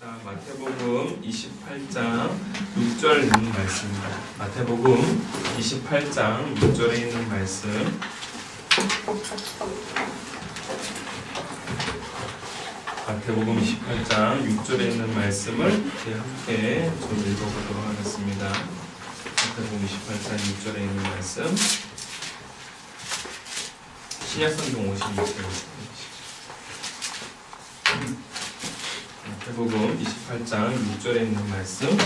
자, 마태복음 28장 6절 있는 말씀입니다. 마태복음 28장 6절에 있는 말씀. 마태복음 28장 6절에 있는 말씀을 함께 좀 읽어보도록 하겠습니다. 마태복음 28장 6절에 있는 말씀. 신약성경 56절. 마태복음 28장 6절에 있는 말씀.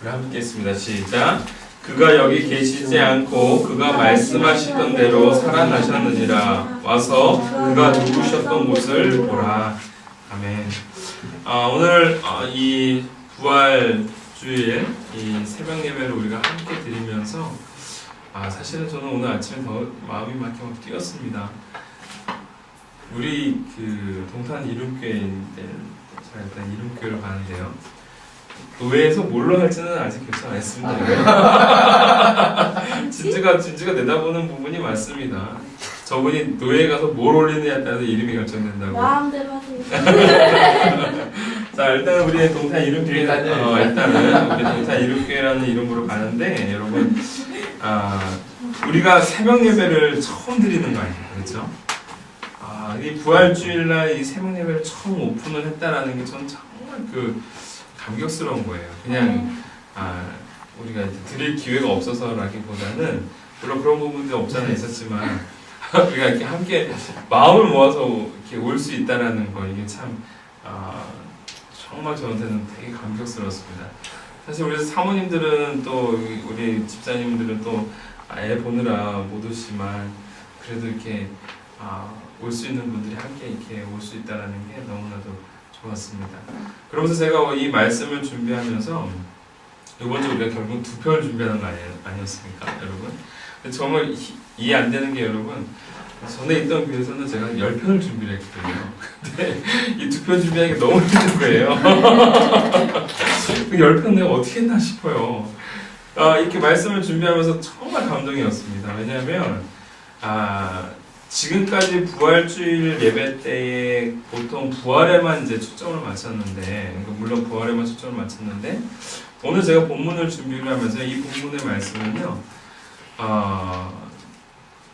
우리 함께 읽습니다. 시작. 그가 여기 계시지 않고 그가 말씀하시던 대로 살아나셨느니라. 와서 그가 누구셨던 곳을 보라. 아멘. 아, 오늘 아, 이 부활 주일 이 새벽 예배를 우리가 함께 드리면서 아, 사실은 저는 오늘 아침에 더 마음이 막 뛰었습니다. 우리 그 동탄 이름교회인데 제가 일단 이름교회를 가는데요. 교회에서 뭘로 할지는 아직 결정 안 했습니다. 진주가 진주가 내다보는 부분이 많습니다. 저분이 노예에 가서 뭘 올리느냐에 따라서 이름이 결정된다고. 마음대로 하세요. 자 일단 우리 동탄 이름교회 일단은. 어, 일단은 우리 동탄 이름교회라는 이름으로 가는데 여러분 아 우리가 새벽 예배를 처음 드리는 거 아니에요, 그렇죠? 아, 이 부활주일날 이 새벽 예배를 처음 오픈을 했다라는 게 저는 정말 그 감격스러운 거예요. 그냥 아 우리가 드릴 기회가 없어서라기보다는 물론 그런 부분도 없잖아 있었지만 우리가 이렇게 함께 마음을 모아서 이렇게 올 수 있다라는 거 이게 참 아, 정말 저한테는 되게 감격스럽습니다. 사실 우리 사모님들은 또 우리 집사님들은 또 애 보느라 못 오시지만 그래도 이렇게 아, 올 수 있는 분들이 함께 이렇게 올 수 있다라는 게 너무나도 좋았습니다. 그러면서 제가 이 말씀을 준비하면서 이번 주 우리가 결국 두 편을 준비하는 거 아니, 아니었습니까, 여러분? 정말 이- 이해 안 되는 게 여러분 전에 있던 교회에서는 제가 열 편을 준비를 했거든요. 근데 이 두 편 준비하기 너무 힘든 거예요. 그열편 내가 어떻게 했나 싶어요. 아, 이렇게 말씀을 준비하면서 정말 감동이었습니다. 왜냐하면 아, 지금까지 부활주일 예배 때에 보통 부활에만 이제 초점을 맞췄는데, 그러니까 물론 부활에만 초점을 맞췄는데, 오늘 제가 본문을 준비를 하면서 이 본문의 말씀은요, 아,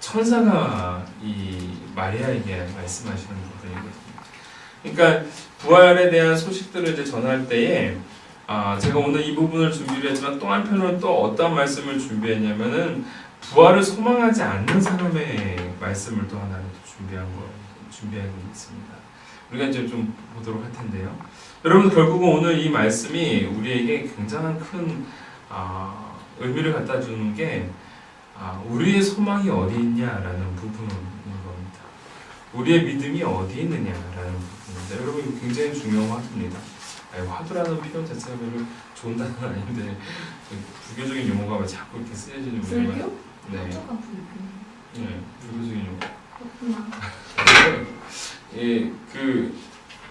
천사가 이 마리아에게 말씀하시는 부분이거든요. 그러니까 부활에 대한 소식들을 이제 전할 때에 아, 제가 오늘 이 부분을 준비를 했지만 또 한편으로 또 어떤 말씀을 준비했냐면은 부활을 소망하지 않는 사람의 말씀을 또 하나를 또 준비한 거 준비하고 있습니다. 우리가 이제 좀 보도록 할 텐데요. 여러분 결국은 오늘 이 말씀이 우리에게 굉장한 큰 아, 의미를 갖다 주는 게 아, 우리의 소망이 어디 있냐라는 부분인 겁니다. 우리의 믿음이 어디 있느냐라는 부분인데 여러분 굉장히 중요한 화두입니다. 아니, 화두라는 표현 자체가 별로 좋은 단어는 아닌데 불교적인 용어가 왜 자꾸 이렇게 쓰여지는 문제가 네. 네, 불교적인 용어. 그렇구나. 예, 그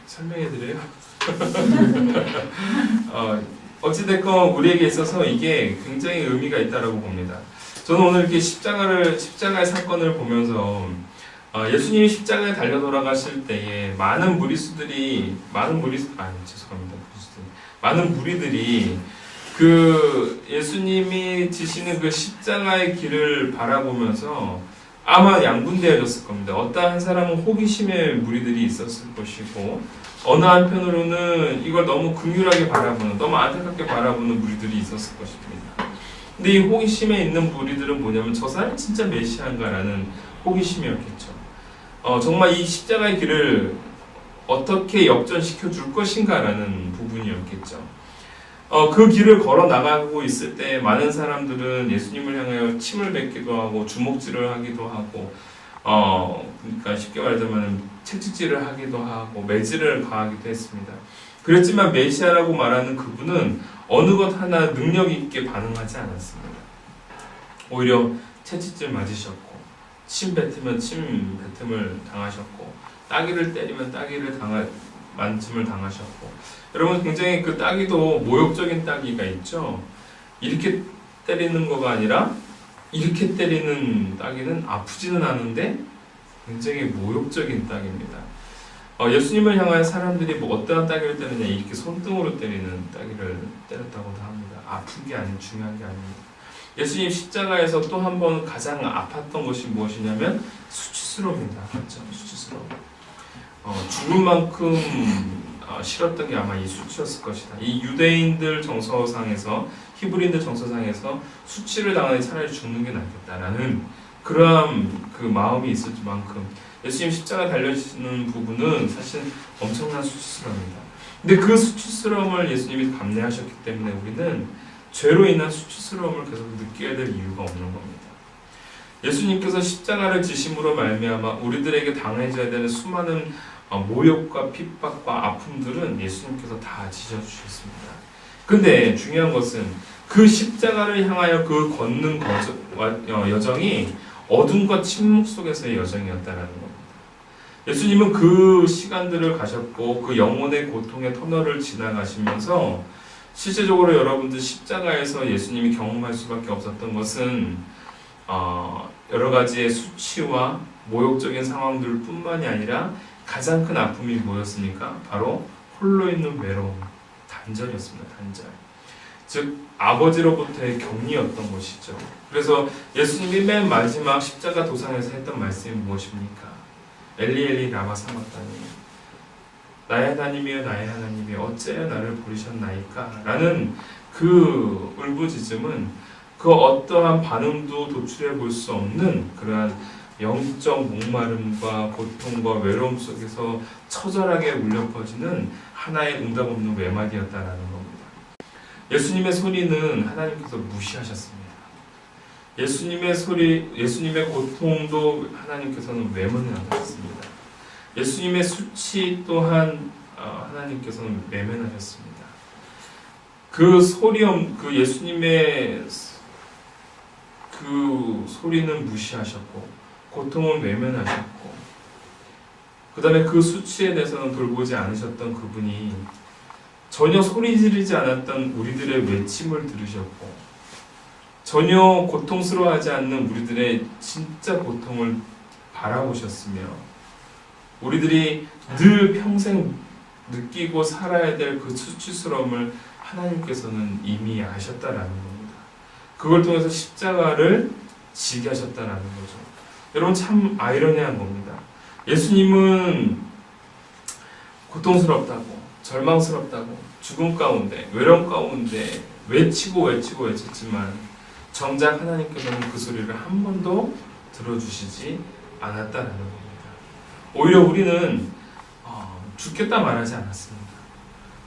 설명해드려요. 어, 어찌됐건 우리에게 있어서 이게 굉장히 의미가 있다라고 봅니다. 저는 오늘 이렇게 십자가를 십자가의 사건을 보면서 어, 예수님이 십자가에 달려 돌아가실 때에 많은 무리수들이 많은 무리수 아니 죄송합니다 무리수들 많은 무리들이 그 예수님이 지시는 그 십자가의 길을 바라보면서 아마 양분되어졌을 겁니다. 어떠한 한 사람은 호기심의 무리들이 있었을 것이고 어느 한편으로는 이걸 너무 긍휼하게 바라보는 너무 안타깝게 바라보는 무리들이 있었을 것입니다. 근데 이 호기심에 있는 무리들은 뭐냐면 저 사람 진짜 메시아인가라는 호기심이었겠죠. 어, 정말 이 십자가의 길을 어떻게 역전시켜 줄 것인가라는 부분이었겠죠. 어, 그 길을 걸어 나가고 있을 때 많은 사람들은 예수님을 향하여 침을 뱉기도 하고 주먹질을 하기도 하고 어, 그러니까 쉽게 말하자면 채찍질을 하기도 하고 매질을 가하기도 했습니다. 그렇지만 메시아라고 말하는 그분은 어느 것 하나 능력 있게 반응하지 않았습니다. 오히려 채찍질 맞으셨고 침 뱉으면 침 뱉음을 당하셨고 따기를 때리면 따기를 당하 만침을 당하셨고 여러분 굉장히 그 따기도 모욕적인 따기가 있죠. 이렇게 때리는 거가 아니라 이렇게 때리는 따기는 아프지는 않은데 굉장히 모욕적인 따기입니다. 어, 예수님을 향한 사람들이 뭐 어떠한 따기를 때느냐 이렇게 손등으로 때리는 따기를 때렸다고도 합니다. 아픈 게 아닌 중요한 게 아닙니다. 예수님 십자가에서 또 한 번 가장 아팠던 것이 무엇이냐면 수치스러움입니다. 맞죠? 수치스러움. 어, 죽을 만큼 어, 싫었던 게 아마 이 수치였을 것이다. 이 유대인들 정서상에서 히브리인들 정서상에서 수치를 당하니 차라리 죽는 게 낫겠다라는 그러한 그 마음이 있을 만큼 예수님 십자가 달려지는 부분은 사실 엄청난 수치스러움입니다. 근데 그 수치스러움을 예수님이 감내하셨기 때문에 우리는 죄로 인한 수치스러움을 계속 느껴야 될 이유가 없는 겁니다. 예수님께서 십자가를 지심으로 말미암아 우리들에게 당해져야 되는 수많은 어, 모욕과 핍박과 아픔들은 예수님께서 다 지셔주셨습니다. 근데 중요한 것은 그 십자가를 향하여 그 걷는 어, 여정이 어둠과 침묵 속에서의 여정이었다라는 겁니다. 예수님은 그 시간들을 가셨고 그 영혼의 고통의 터널을 지나가시면서 실제적으로 여러분들 십자가에서 예수님이 경험할 수밖에 없었던 것은 어, 여러 가지의 수치와 모욕적인 상황들 뿐만이 아니라 가장 큰 아픔이 뭐였습니까? 바로 홀로 있는 외로움, 단절이었습니다. 단절. 즉 아버지로부터의 격리였던 것이죠. 그래서 예수님이 맨 마지막 십자가 도상에서 했던 말씀이 무엇입니까? 엘리 엘리 라마 사막다니 나의 하나님이여 나의 하나님이여 어째여 나를 버리셨나이까? 라는 그 울부짖음은 그 어떠한 반응도 도출해 볼 수 없는 그러한 영적 목마름과 고통과 외로움 속에서 처절하게 울려 퍼지는 하나의 응답 없는 외마디였다라는 겁니다. 예수님의 소리는 하나님께서 무시하셨습니다. 예수님의 소리, 예수님의 고통도 하나님께서는 외면하셨습니다. 예수님의 수치 또한 어, 하나님께서는 외면하셨습니다. 그 소리, 없- 그 예수님의 그 소리는 무시하셨고 고통은 외면하셨고 그 다음에 그 수치에 대해서는 돌보지 않으셨던 그분이 전혀 소리 지르지 않았던 우리들의 외침을 들으셨고 전혀 고통스러워하지 않는 우리들의 진짜 고통을 바라보셨으며 우리들이 늘 평생 느끼고 살아야 될 그 수치스러움을 하나님께서는 이미 아셨다라는 겁니다. 그걸 통해서 십자가를 지게 하셨다라는 거죠. 여러분 참 아이러니한 겁니다. 예수님은 고통스럽다고 절망스럽다고 죽음 가운데 외로움 가운데 외치고 외치고 외쳤지만 정작 하나님께서는 그 소리를 한 번도 들어주시지 않았다라는 겁니다. 오히려 우리는 어, 죽겠다 말하지 않았습니다.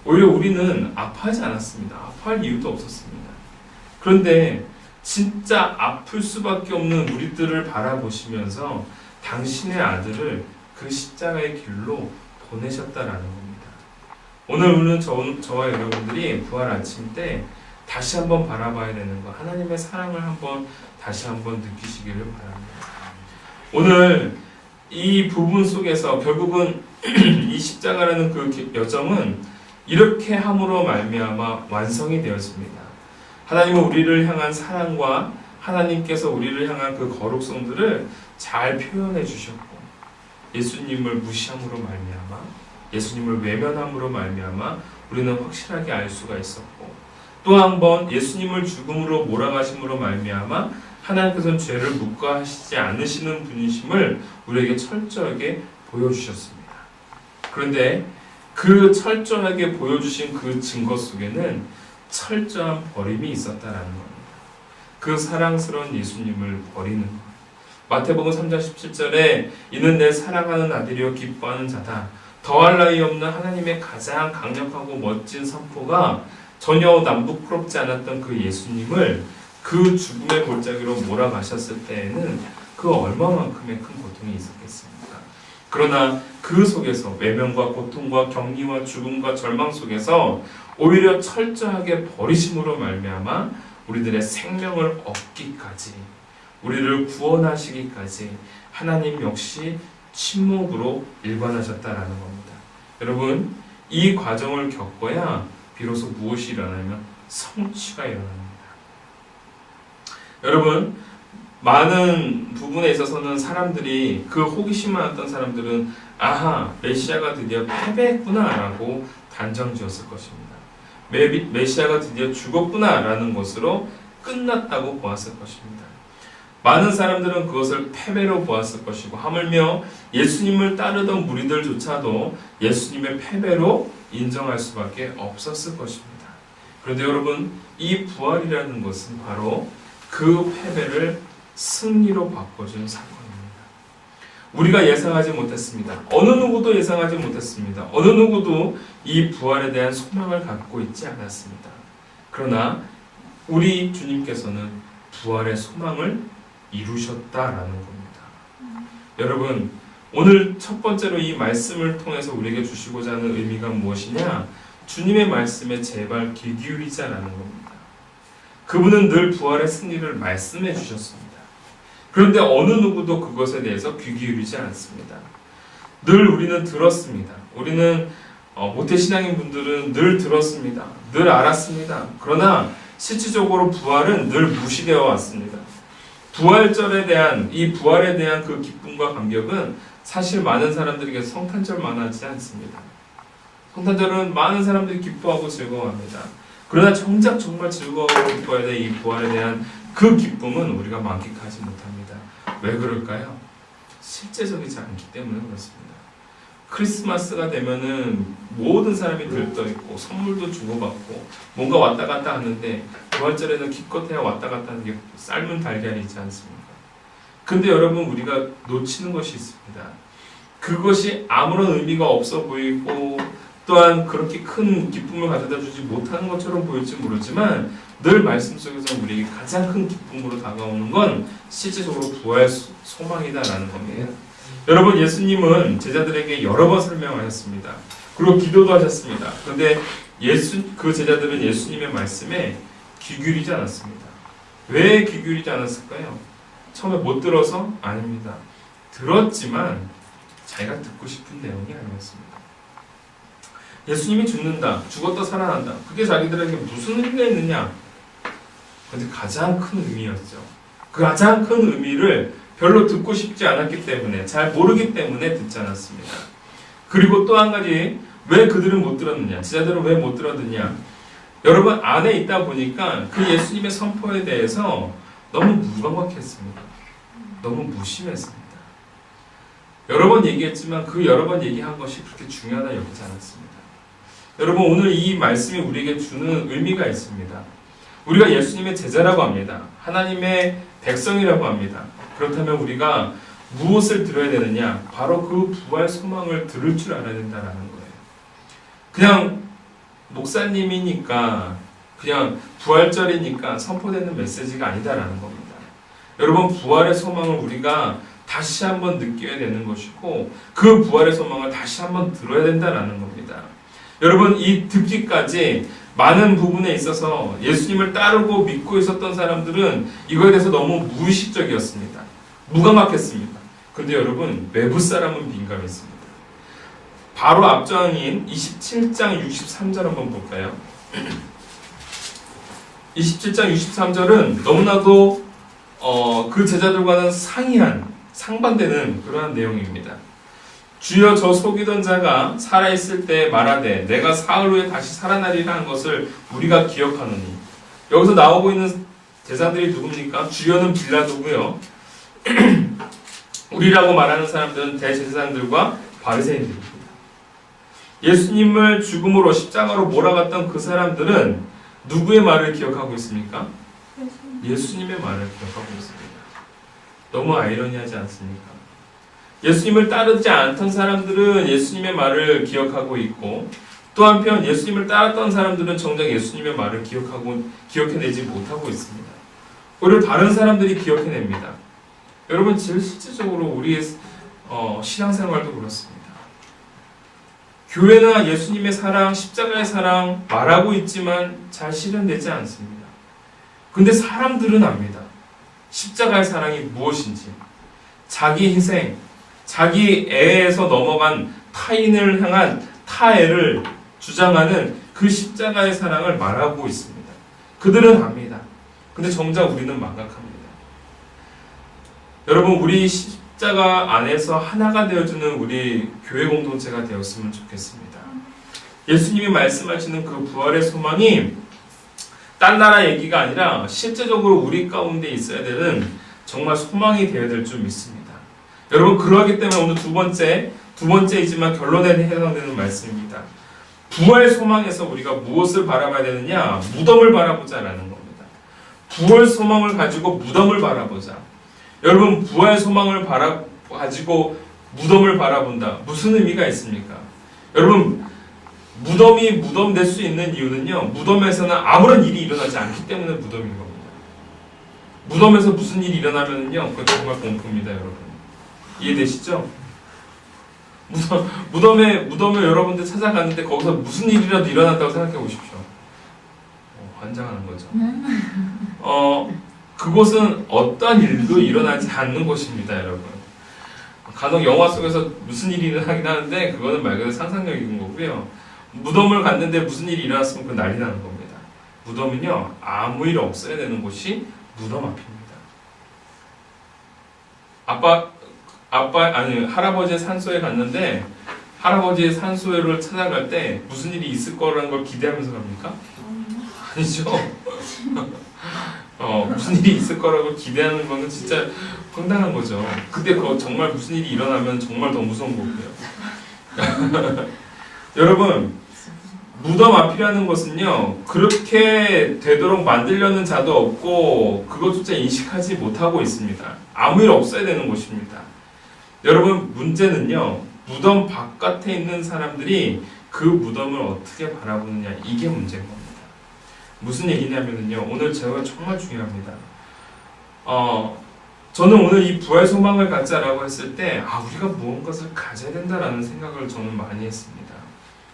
오히려 우리는 아파하지 않았습니다. 아파할 이유도 없었습니다. 그런데 진짜 아플 수밖에 없는 우리들을 바라보시면서 당신의 아들을 그 십자가의 길로 보내셨다라는 겁니다. 오늘 우리는 저, 저와 여러분들이 부활 아침 때 다시 한번 바라봐야 되는 거 하나님의 사랑을 한번 다시 한번 느끼시기를 바랍니다. 오늘 이 부분 속에서 결국은 이 십자가라는 그 여정은 이렇게 함으로 말미암아 완성이 되었습니다. 하나님은 우리를 향한 사랑과 하나님께서 우리를 향한 그 거룩성들을 잘 표현해 주셨고 예수님을 무시함으로 말미암아 예수님을 외면함으로 말미암아 우리는 확실하게 알 수가 있었고 또 한 번 예수님을 죽음으로 몰아가심으로 말미암아 하나님께서는 죄를 묵과하시지 않으시는 분이심을 우리에게 철저하게 보여주셨습니다. 그런데 그 철저하게 보여주신 그 증거 속에는 철저한 버림이 있었다라는 겁니다. 그 사랑스러운 예수님을 버리는 것. 마태복음 3장 17절에 이는 내 사랑하는 아들이요 기뻐하는 자다. 더할 나위 없는 하나님의 가장 강력하고 멋진 선포가 전혀 남부끄럽지 않았던 그 예수님을 그 죽음의 골짜기로 몰아가셨을 때에는 그 얼마만큼의 큰 고통이 있었겠습니까? 그러나 그 속에서 외면과 고통과 격리와 죽음과 절망 속에서 오히려 철저하게 버리심으로 말미암아 우리들의 생명을 얻기까지 우리를 구원하시기까지 하나님 역시 침묵으로 일관하셨다라는 겁니다. 여러분 이 과정을 겪어야 비로소 무엇이 일어나면 성취가 일어납니다. 여러분 많은 부분에 있어서는 사람들이 그 호기심 많았던 사람들은 아하 메시아가 드디어 패배했구나라고 단정지었을 것입니다. 메, 메시아가 드디어 죽었구나라는 것으로 끝났다고 보았을 것입니다. 많은 사람들은 그것을 패배로 보았을 것이고 하물며 예수님을 따르던 무리들조차도 예수님의 패배로 인정할 수밖에 없었을 것입니다. 그런데 여러분 이 부활이라는 것은 바로 그 패배를 승리로 바꿔준 사건입니다. 우리가 예상하지 못했습니다. 어느 누구도 예상하지 못했습니다. 어느 누구도 이 부활에 대한 소망을 갖고 있지 않았습니다. 그러나 우리 주님께서는 부활의 소망을 이루셨다라는 겁니다. 여러분, 오늘 첫 번째로 이 말씀을 통해서 우리에게 주시고자 하는 의미가 무엇이냐? 주님의 말씀에 제발 귀 기울이자라는 겁니다. 그분은 늘 부활의 승리를 말씀해 주셨습니다. 그런데 어느 누구도 그것에 대해서 귀 기울이지 않습니다. 늘 우리는 들었습니다. 우리는 어, 모태 신앙인 분들은 늘 들었습니다. 늘 알았습니다. 그러나 실질적으로 부활은 늘 무시되어 왔습니다. 부활절에 대한 이 부활에 대한 그 기쁨과 감격은 사실 많은 사람들에게 성탄절만 하지 않습니다. 성탄절은 많은 사람들이 기뻐하고 즐거워합니다. 그러나 정작 정말 즐거워하고 기뻐해야 될 이 부활에 대한 그 기쁨은 우리가 만끽하지 못합니다. 왜 그럴까요? 실제적이지 않기 때문에 그렇습니다. 크리스마스가 되면은 모든 사람이 들떠 있고 선물도 주고받고 뭔가 왔다 갔다 하는데 부활절에는 기껏해야 왔다 갔다 하는 게 삶은 달걀이지 않습니까? 근데 여러분 우리가 놓치는 것이 있습니다. 그것이 아무런 의미가 없어 보이고 또한 그렇게 큰 기쁨을 가져다 주지 못하는 것처럼 보일지 모르지만 늘 말씀 속에서 우리에게 가장 큰 기쁨으로 다가오는 건 실제적으로 부활 소- 소망이다라는 겁니다. 여러분 예수님은 제자들에게 여러 번 설명하셨습니다. 그리고 기도도 하셨습니다. 그런데 예수 그 제자들은 예수님의 말씀에 귀 기울이지 않았습니다. 왜 귀 기울이지 않았을까요? 처음에 못 들어서 아닙니다. 들었지만 자기가 듣고 싶은 내용이 아니었습니다. 예수님이 죽는다, 죽었다 살아난다. 그게 자기들에게 무슨 의미가 있느냐? 근데 가장 큰 의미였죠. 그 가장 큰 의미를 별로 듣고 싶지 않았기 때문에 잘 모르기 때문에 듣지 않았습니다. 그리고 또 한 가지 왜 그들은 못 들었느냐? 제자들은 왜 못 들었느냐? 여러분 안에 있다 보니까 그 예수님의 선포에 대해서 너무 무감각했습니다. 너무 무심했습니다. 여러 번 얘기했지만 그 여러 번 얘기한 것이 그렇게 중요하다 여기지 않았습니다. 여러분 오늘 이 말씀이 우리에게 주는 의미가 있습니다. 우리가 예수님의 제자라고 합니다. 하나님의 백성이라고 합니다. 그렇다면 우리가 무엇을 들어야 되느냐? 바로 그 부활 소망을 들을 줄 알아야 된다는 거예요. 그냥 목사님이니까 그냥 부활절이니까 선포되는 메시지가 아니다라는 겁니다. 여러분 부활의 소망을 우리가 다시 한번 느껴야 되는 것이고 그 부활의 소망을 다시 한번 들어야 된다라는 겁니다. 여러분 이 듣기까지 많은 부분에 있어서 예수님을 따르고 믿고 있었던 사람들은 이거에 대해서 너무 무의식적이었습니다. 무감각했습니다. 근데 여러분 외부 사람은 민감했습니다. 바로 앞장인 27장 63절 한번 볼까요? 27장 63절은 너무나도 어, 그 제자들과는 상이한 상반되는 그러한 내용입니다. 주여 저 속이던 자가 살아있을 때 말하되 내가 사흘 후에 다시 살아나리라 한 것을 우리가 기억하노니 여기서 나오고 있는 제자들이 누굽니까? 주여는 빌라도고요. 우리라고 말하는 사람들은 대제사장들과 바리새인들입니다. 예수님을 죽음으로 십자가로 몰아갔던 그 사람들은 누구의 말을 기억하고 있습니까? 예수님의 말을 기억하고 있습니다. 너무 아이러니하지 않습니까? 예수님을 따르지 않던 사람들은 예수님의 말을 기억하고 있고 또 한편 예수님을 따랐던 사람들은 정작 예수님의 말을 기억하고 기억해내지 못하고 있습니다. 오히려 다른 사람들이 기억해냅니다. 여러분 제일 실질적으로 우리의 어, 신앙생활도 그렇습니다. 교회나 예수님의 사랑, 십자가의 사랑 말하고 있지만 잘 실현되지 않습니다. 근데 사람들은 압니다. 십자가의 사랑이 무엇인지, 자기 희생, 자기 애에서 넘어간 타인을 향한 타애를 주장하는 그 십자가의 사랑을 말하고 있습니다. 그들은 압니다. 근데 정작 우리는 망각합니다. 여러분 우리 십자가 안에서 하나가 되어주는 우리 교회 공동체가 되었으면 좋겠습니다. 예수님이 말씀하시는 그 부활의 소망이 딴 나라 얘기가 아니라 실제적으로 우리 가운데 있어야 되는 정말 소망이 되어야 될 줄 믿습니다. 여러분 그러하기 때문에 오늘 두 번째 두 번째이지만 결론에 해당되는 말씀입니다. 부활 소망에서 우리가 무엇을 바라봐야 되느냐? 무덤을 바라보자라는 겁니다. 부활 소망을 가지고 무덤을 바라보자. 여러분 부활 소망을 바라 가지고 무덤을 바라본다. 무슨 의미가 있습니까? 여러분 무덤이 무덤 될 수 있는 이유는요. 무덤에서는 아무런 일이 일어나지 않기 때문에 무덤인 겁니다. 무덤에서 무슨 일이 일어나면은요. 그거 정말 공포입니다, 여러분. 이해되시죠? 무덤 무덤에 무덤을 여러분들 찾아갔는데 거기서 무슨 일이라도 일어난다고 생각해 보십시오. 어, 환장하는 거죠. 어 그곳은 어떠한 일도 일어나지 않는 곳입니다, 여러분. 간혹 영화 속에서 무슨 일이 일어나긴 하는데 그거는 말 그대로 상상력인 거고요. 무덤을 갔는데 무슨 일이 일어났으면 그 난리 나는 겁니다. 무덤은요 아무 일 없어야 되는 곳이 무덤 앞입니다. 아빠 아빠 아니 할아버지의 산소에 갔는데 할아버지의 산소를 찾아갈 때 무슨 일이 있을 거라는 걸 기대하면서 갑니까? 아니죠. 어 무슨 일이 있을 거라고 기대하는 거는 진짜 황당한 거죠. 근데 그 정말 무슨 일이 일어나면 정말 더 무서운 거고요. 여러분 무덤 앞이라는 것은요 그렇게 되도록 만들려는 자도 없고 그것조차 인식하지 못하고 있습니다. 아무 일 없어야 되는 곳입니다. 여러분 문제는요 무덤 바깥에 있는 사람들이 그 무덤을 어떻게 바라보느냐 이게 문제인 겁니다. 무슨 얘기냐면요 오늘 제가 정말 중요합니다. 어 저는 오늘 이 부활 소망을 갖자라고 했을 때 아 우리가 무언가를 가져야 된다라는 생각을 저는 많이 했습니다.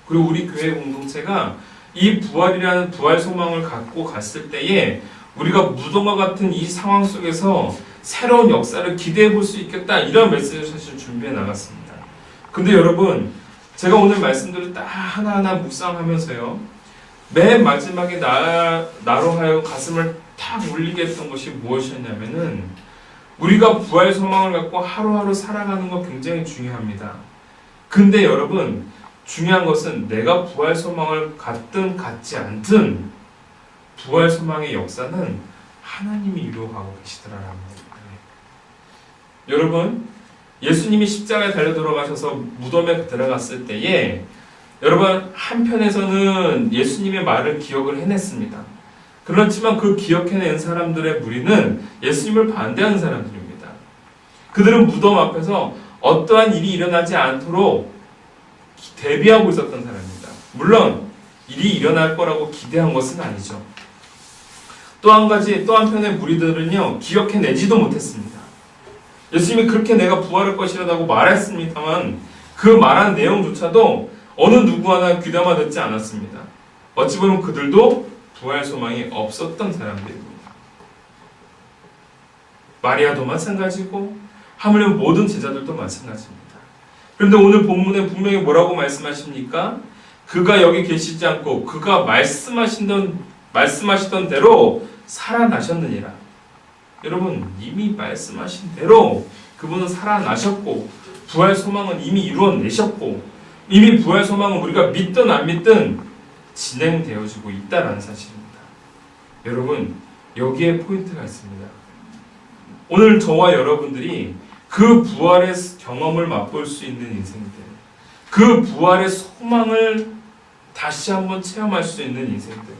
그리고 우리 교회 공동체가 이 부활이라는 부활 소망을 갖고 갔을 때에 우리가 무덤과 같은 이 상황 속에서 새로운 역사를 기대해 볼 수 있겠다 이런 메시지를 사실 준비해 나갔습니다. 근데 여러분 제가 오늘 말씀들을 딱 하나하나 묵상하면서요 맨 마지막에 나 나로 하여 가슴을 탁 울리게 했던 것이 무엇이었냐면은 우리가 부활 소망을 갖고 하루하루 살아가는 거 굉장히 중요합니다. 근데 여러분 중요한 것은 내가 부활 소망을 갖든 갖지 않든 부활 소망의 역사는 하나님이 이루어가고 계시더라라는 겁니다. 여러분 예수님이 십자가에 달려 돌아가셔서 무덤에 들어갔을 때에 여러분 한편에서는 예수님의 말을 기억을 해냈습니다. 그렇지만 그 기억해낸 사람들의 무리는 예수님을 반대하는 사람들입니다. 그들은 무덤 앞에서 어떠한 일이 일어나지 않도록 대비하고 있었던 사람입니다. 물론 일이 일어날 거라고 기대한 것은 아니죠. 또 한 가지, 또 한편의 무리들은요, 기억해내지도 못했습니다. 예수님이 그렇게 내가 부활할 것이라고 말했습니다만, 그 말한 내용조차도 어느 누구 하나 귀담아 듣지 않았습니다. 어찌 보면 그들도 부활 소망이 없었던 사람들입니다. 마리아도 마찬가지고, 하물며 모든 제자들도 마찬가지입니다. 그런데 오늘 본문에 분명히 뭐라고 말씀하십니까? 그가 여기 계시지 않고 그가 말씀하시던 말씀하시던 대로 살아나셨느니라. 여러분 이미 말씀하신 대로 그분은 살아나셨고 부활 소망은 이미 이루어내셨고 이미 부활 소망은 우리가 믿든 안 믿든 진행되어지고 있다라는 사실입니다. 여러분 여기에 포인트가 있습니다. 오늘 저와 여러분들이 그 부활의 경험을 맛볼 수 있는 인생들, 그 부활의 소망을 다시 한번 체험할 수 있는 인생들,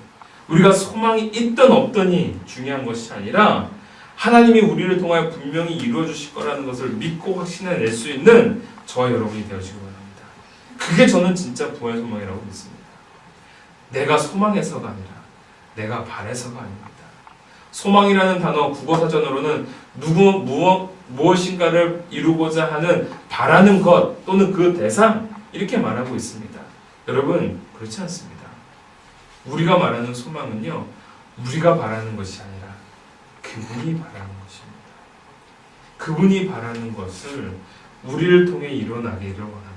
우리가 소망이 있든 없든이 중요한 것이 아니라 하나님이 우리를 통하여 분명히 이루어 주실 거라는 것을 믿고 확신해 낼 수 있는 저와 여러분이 되어지기 바랍니다. 그게 저는 진짜 부활 소망이라고 믿습니다. 내가 소망해서가 아니라 내가 바래서가 아닙니다. 소망이라는 단어 국어 사전으로는 누구 무엇 무엇인가를 이루고자 하는 바라는 것 또는 그 대상 이렇게 말하고 있습니다. 여러분 그렇지 않습니다. 우리가 말하는 소망은요 우리가 바라는 것이 아니라 그분이 바라는 것입니다. 그분이 바라는 것을 우리를 통해 이뤄나기를 원합니다.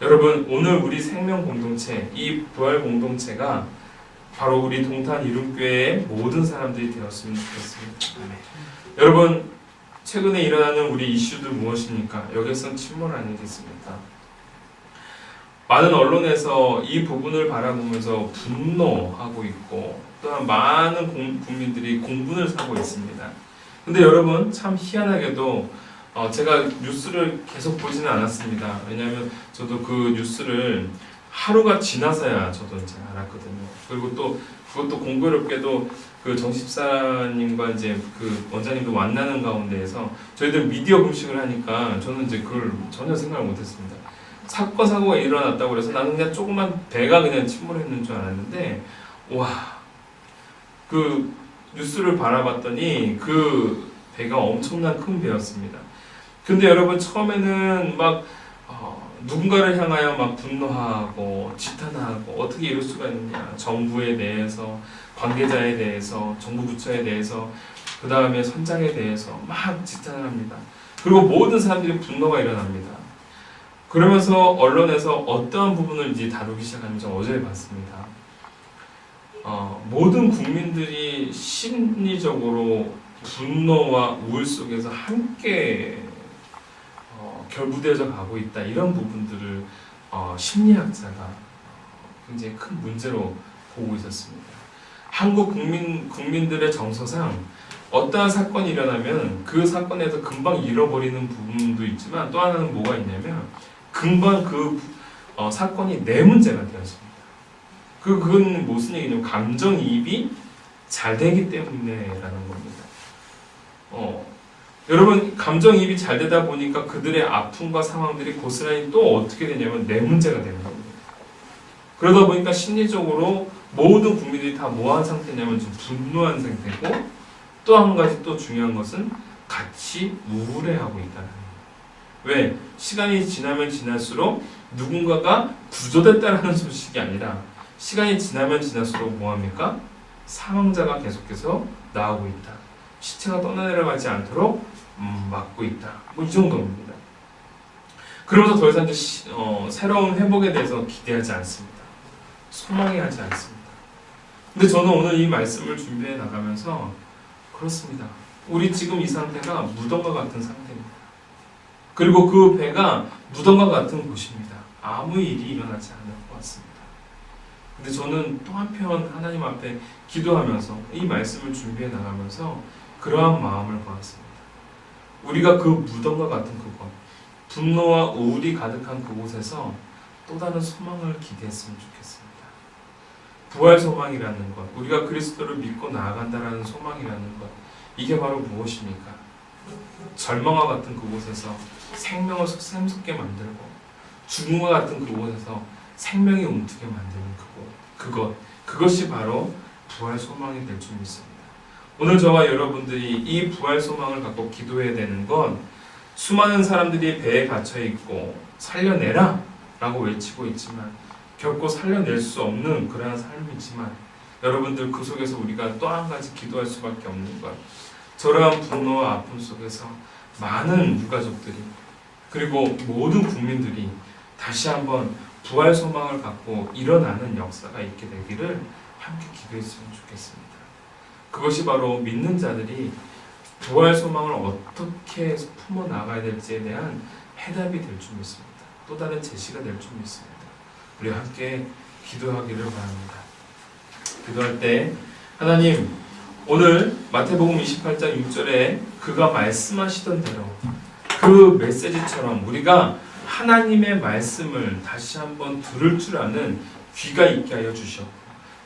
여러분 오늘 우리 생명 공동체 이 부활 공동체가 바로 우리 동탄 이름교회의 모든 사람들이 되었으면 좋겠습니다. 여러분 최근에 일어나는 우리 이슈들 무엇입니까? 여객선 침몰 아니겠습니까? 많은 언론에서 이 부분을 바라보면서 분노하고 있고 또한 많은 공- 국민들이 공분을 사고 있습니다. 근데 여러분 참 희한하게도 어, 제가 뉴스를 계속 보지는 않았습니다. 왜냐하면 저도 그 뉴스를 하루가 지나서야 저도 이제 알았거든요. 그리고 또 그것도 공교롭게도 그 정십사님과 이제 그 원장님도 만나는 가운데에서 저희들 미디어 금식을 하니까 저는 이제 그걸 전혀 생각을 못했습니다. 사건 사고가 일어났다고 그래서 나는 그냥 조그만 배가 그냥 침몰했는 줄 알았는데 와 그 뉴스를 바라봤더니 그 배가 엄청난 큰 배였습니다. 근데 여러분 처음에는 막 어, 누군가를 향하여 막 분노하고 지탄하고 어떻게 이럴 수가 있느냐 정부에 대해서 관계자에 대해서 정부 부처에 대해서 그 다음에 선장에 대해서 막 지탄을 합니다. 그리고 모든 사람들이 분노가 일어납니다. 그러면서 언론에서 어떠한 부분을 이제 다루기 시작하는지 어제 봤습니다. 어, 모든 국민들이 심리적으로 분노와 우울 속에서 함께 어, 결부되어져 가고 있다 이런 부분들을 어, 심리학자가 굉장히 큰 문제로 보고 있었습니다. 한국 국민 국민들의 정서상 어떠한 사건이 일어나면 그 사건에서 금방 잃어버리는 부분도 있지만 또 하나는 뭐가 있냐면 금방 그 어, 사건이 내 문제가 되었습니다. 그 그건 무슨 얘기냐면 감정이입이 잘 되기 때문에라는 겁니다. 어, 여러분 감정이입이 잘 되다 보니까 그들의 아픔과 상황들이 고스란히 또 어떻게 되냐면 내 문제가 되는 겁니다. 그러다 보니까 심리적으로 모든 국민들이 다 뭐한 상태냐면 좀 분노한 상태고 또 한 가지 또 중요한 것은 같이 우울해하고 있다는 거예요. 왜? 시간이 지나면 지날수록 누군가가 구조됐다라는 소식이 아니라 시간이 지나면 지날수록 뭐합니까? 사망자가 계속해서 나오고 있다. 시체가 떠나내려가지 않도록 음, 막고 있다. 뭐 이 정도입니다. 그러면서 더 이상 이제 시- 어, 새로운 회복에 대해서 기대하지 않습니다. 소망해하지 않습니다. 근데 저는 오늘 이 말씀을 준비해 나가면서 그렇습니다. 우리 지금 이 상태가 무덤과 같은 상태입니다. 그리고 그 배가 무덤과 같은 곳입니다. 아무 일이 일어나지 않을 것 같습니다. 근데 저는 또 한편 하나님 앞에 기도하면서 이 말씀을 준비해 나가면서 그러한 마음을 보았습니다. 우리가 그 무덤과 같은 그곳, 분노와 우울이 가득한 그곳에서 또 다른 소망을 기대했으면 좋겠습니다. 부활 소망이라는 것, 우리가 그리스도를 믿고 나아간다라는 소망이라는 것, 이게 바로 무엇입니까? 절망과 같은 그곳에서 생명을 샘솟게 만들고 죽음과 같은 그곳에서 생명이 움트게 만드는 그곳, 그것, 그것이 바로 부활 소망이 될 줄 믿습니다. 오늘 저와 여러분들이 이 부활 소망을 갖고 기도해야 되는 건 수많은 사람들이 배에 갇혀 있고 살려내라 라고 외치고 있지만 결코 살려낼 수 없는 그러한 삶이지만 여러분들 그 속에서 우리가 또 한 가지 기도할 수밖에 없는 것 저러한 분노와 아픔 속에서 많은 유가족들이 그리고 모든 국민들이 다시 한번 부활 소망을 갖고 일어나는 역사가 있게 되기를 함께 기도했으면 좋겠습니다. 그것이 바로 믿는 자들이 부활 소망을 어떻게 품어 나가야 될지에 대한 해답이 될 줄 믿습니다. 또 다른 제시가 될 줄 믿습니다. 우리 함께 기도하기를 바랍니다. 기도할 때 하나님 오늘 마태복음 28장 6절에 그가 말씀하시던 대로 그 메시지처럼 우리가 하나님의 말씀을 다시 한번 들을 줄 아는 귀가 있게 하여 주시옵고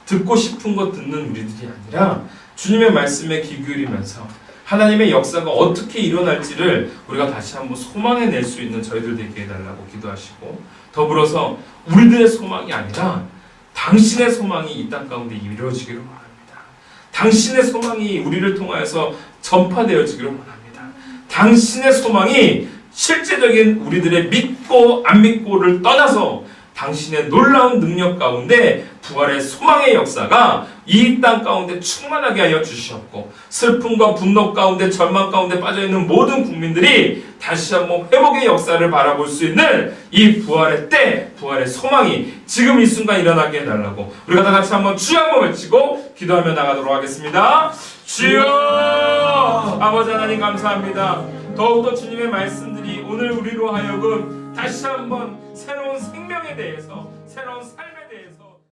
듣고 싶은 것 듣는 우리들이 아니라 주님의 말씀에 귀 기울이면서 하나님의 역사가 어떻게 일어날지를 우리가 다시 한번 소망해 낼 수 있는 저희들 되게 해달라고 기도하시고 더불어서 우리들의 소망이 아니라 당신의 소망이 이 땅 가운데 이루어지기를 원합니다. 당신의 소망이 우리를 통하여서 전파되어지기를 원합니다. 당신의 소망이 실제적인 우리들의 믿고 안 믿고를 떠나서 당신의 놀라운 능력 가운데 부활의 소망의 역사가 이 땅 가운데 충만하게 하여 주시옵고 슬픔과 분노 가운데 절망 가운데 빠져 있는 모든 국민들이 다시 한번 회복의 역사를 바라볼 수 있는 이 부활의 때, 부활의 소망이 지금 이 순간 일어나게 해달라고 우리가 다 같이 한번 주여 한번 외치고 기도하며 나가도록 하겠습니다. 주여! 아버지 하나님 감사합니다. 더욱더 주님의 말씀들이 오늘 우리로 하여금 다시 한번 새로운 생명에 대해서 새로운 삶에